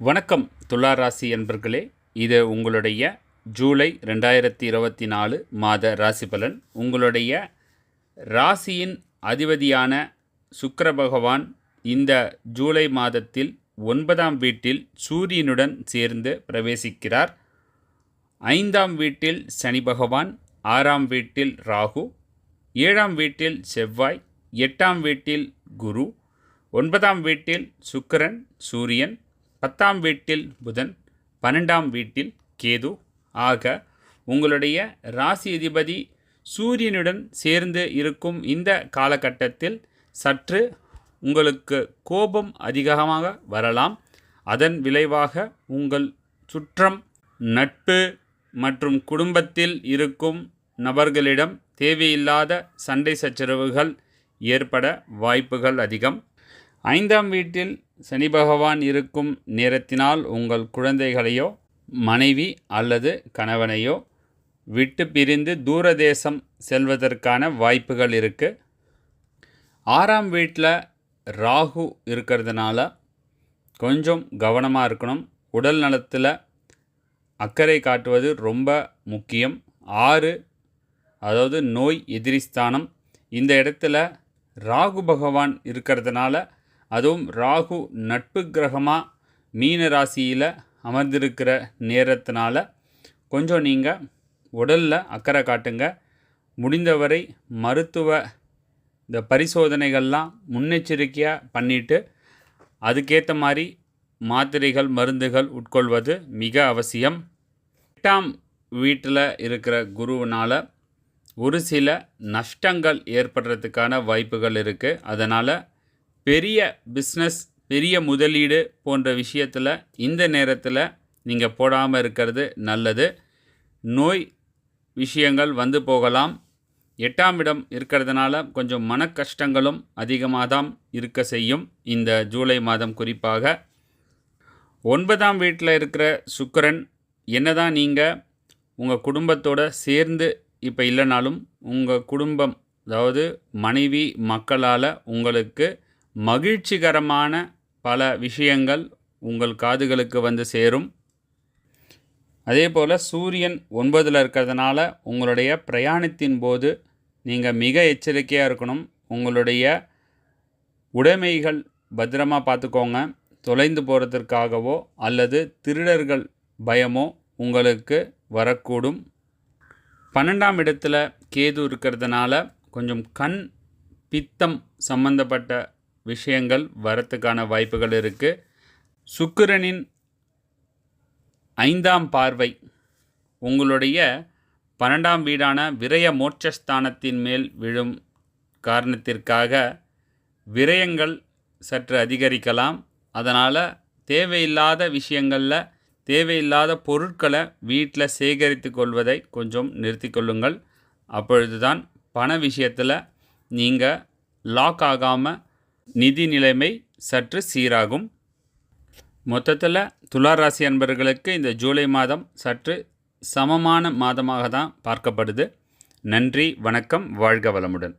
வணக்கம் துளாராசி என்பர்களே இது உங்களுடைய ஜூலை ரெண்டாயிரத்தி இருபத்தி நாலு மாத ராசி பலன். உங்களுடைய ராசியின் அதிபதியான சுக்கர பகவான் இந்த ஜூலை மாதத்தில் ஒன்பதாம் வீட்டில் சூரியனுடன் சேர்ந்து பிரவேசிக்கிறார். ஐந்தாம் வீட்டில் சனி பகவான் ஆறாம் வீட்டில் ராகு ஏழாம் வீட்டில் செவ்வாய் எட்டாம் வீட்டில் குரு ஒன்பதாம் வீட்டில் சுக்கிரன் சூரியன் பத்தாம் வீட்டில் புதன் பன்னெண்டாம் வீட்டில் கேது. ஆக உங்களுடைய ராசி அதிபதி சூரியனுடன் சேர்ந்து இருக்கும் இந்த காலகட்டத்தில் சற்று உங்களுக்கு கோபம் அதிகமாக வரலாம். அதன் விளைவாக உங்கள் சுற்றம் நட்பு மற்றும் குடும்பத்தில் இருக்கும் நபர்களிடம் தேவையில்லாத சண்டை சச்சரவுகள் ஏற்பட வாய்ப்புகள் அதிகம். ஐந்தாம் வீட்டில் சனி பகவான் இருக்கும் நேரத்தினால் உங்கள் குழந்தைகளையோ மனைவி அல்லது கணவனையோ விட்டு பிரிந்து தூரதேசம் செல்வதற்கான வாய்ப்புகள் இருக்குது ஆறாம் வீட்டில் ராகு இருக்கிறதுனால கொஞ்சம் கவனமாக இருக்கணும். உடல் நலத்தில் அக்கறை காட்டுவது ரொம்ப முக்கியம். ஆறு அதாவது நோய் எதிரிஸ்தானம். இந்த இடத்துல ராகு பகவான் இருக்கிறதுனால அதுவும் ராகு நட்பு கிரகமாக மீன ராசியில் அமர்ந்திருக்கிற நேரத்தினால கொஞ்சம் நீங்கள் உடலில் அக்கறை காட்டுங்க. முடிந்தவரை மருத்துவ இந்த பரிசோதனைகள்லாம் முன்னெச்சரிக்கையாக பண்ணிவிட்டு அதுக்கேற்ற மாதிரி மாத்திரைகள் மருந்துகள் உட்கொள்வது மிக அவசியம். எட்டாம் வீட்டில் இருக்கிற குருவினால் ஒரு சில நஷ்டங்கள் ஏற்படுறதுக்கான வாய்ப்புகள் இருக்குது அதனால் பெரிய பிஸ்னஸ் பெரிய முதலீடு போன்ற விஷயத்தில் இந்த நேரத்தில் நீங்கள் போடாமல் இருக்கிறது நல்லது. நோய் விஷயங்கள் வந்து போகலாம். எட்டாம் இடம் இருக்கிறதுனால கொஞ்சம் மன கஷ்டங்களும் அதிகமாக தான் இருக்க செய்யும் இந்த ஜூலை மாதம் குறிப்பாக. ஒன்பதாம் வீட்டில் இருக்கிற சுக்கிரன் என்னதான் நீங்கள் உங்கள் குடும்பத்தோடு சேர்ந்து இப்போ இல்லைனாலும் உங்கள் குடும்பம் அதாவது மனைவி மக்களால் உங்களுக்கு மகிழ்ச்சிகரமான பல விஷயங்கள் உங்கள் காதுகளுக்கு வந்து சேரும். அதே போல் சூரியன் ஒன்பதில் இருக்கிறதுனால உங்களுடைய பிரயாணத்தின் போது நீங்கள் மிக எச்சரிக்கையாக இருக்கணும். உங்களுடைய உடைமைகள் பத்திரமா பார்த்துக்கோங்க. தொலைந்து போகிறதுக்காகவோ அல்லது திருடர்கள் பயமோ உங்களுக்கு வரக்கூடும். பன்னெண்டாம் இடத்துல கேது இருக்கிறதுனால கொஞ்சம் கண் பித்தம் சம்பந்தப்பட்ட விஷயங்கள் வரத்துக்கான வாய்ப்புகள் இருக்குது சுக்கிரனின் ஐந்தாம் பார்வை உங்களுடைய பன்னெண்டாம் வீடான விரய மோட்சஸ்தானத்தின் மேல் விழும் காரணத்திற்காக விரயங்கள் சற்று அதிகரிக்கலாம். அதனால் தேவையில்லாத விஷயங்களில் தேவையில்லாத பொருட்களை வீட்டில் சேகரித்து கொள்வதை கொஞ்சம் நிறுத்தி கொள்ளுங்கள். அப்பொழுதுதான் பண விஷயத்தில் நீங்கள் லாக் ஆகாமல் நிதி நிலைமை சற்று சீராகும். மொத்தத்தில் துளாராசி அன்பர்களுக்கு இந்த ஜூலை மாதம் சற்று சமமான மாதமாக தான் பார்க்கப்படுது. நன்றி வணக்கம் வாழ்க வளமுடன்.